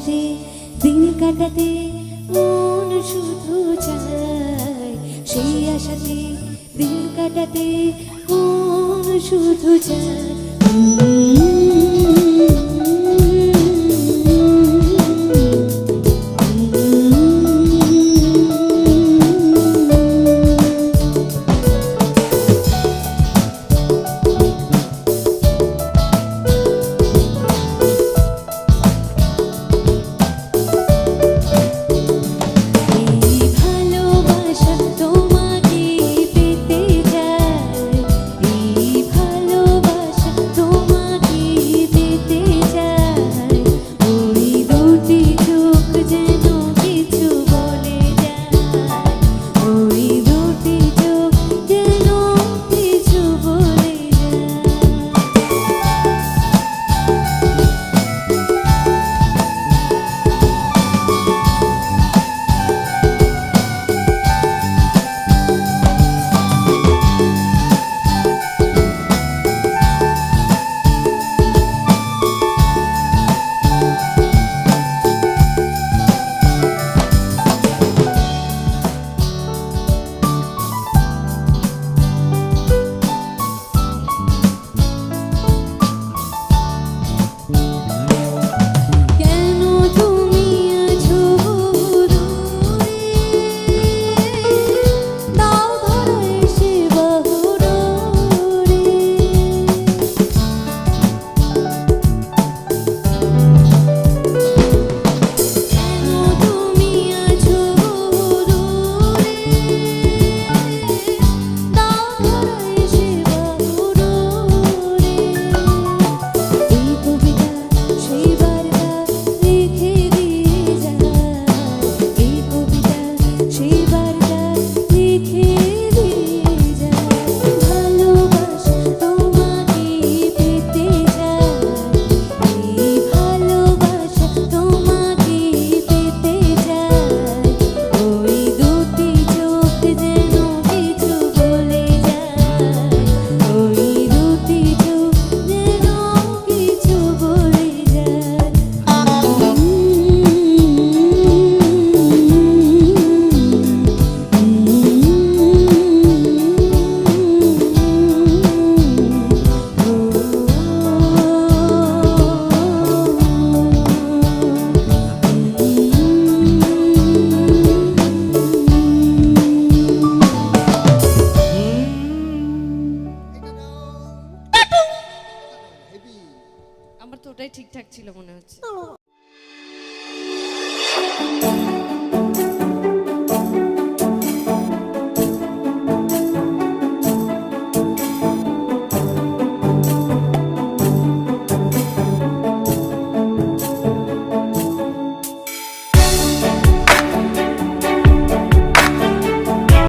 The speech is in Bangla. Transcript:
কাটাতে দিন কাটাতে মন শুধু চাই সেই আশাতে দিন কাটাতে মন শুধু চাই ঠিকঠাক ছিল মনে হচ্ছে।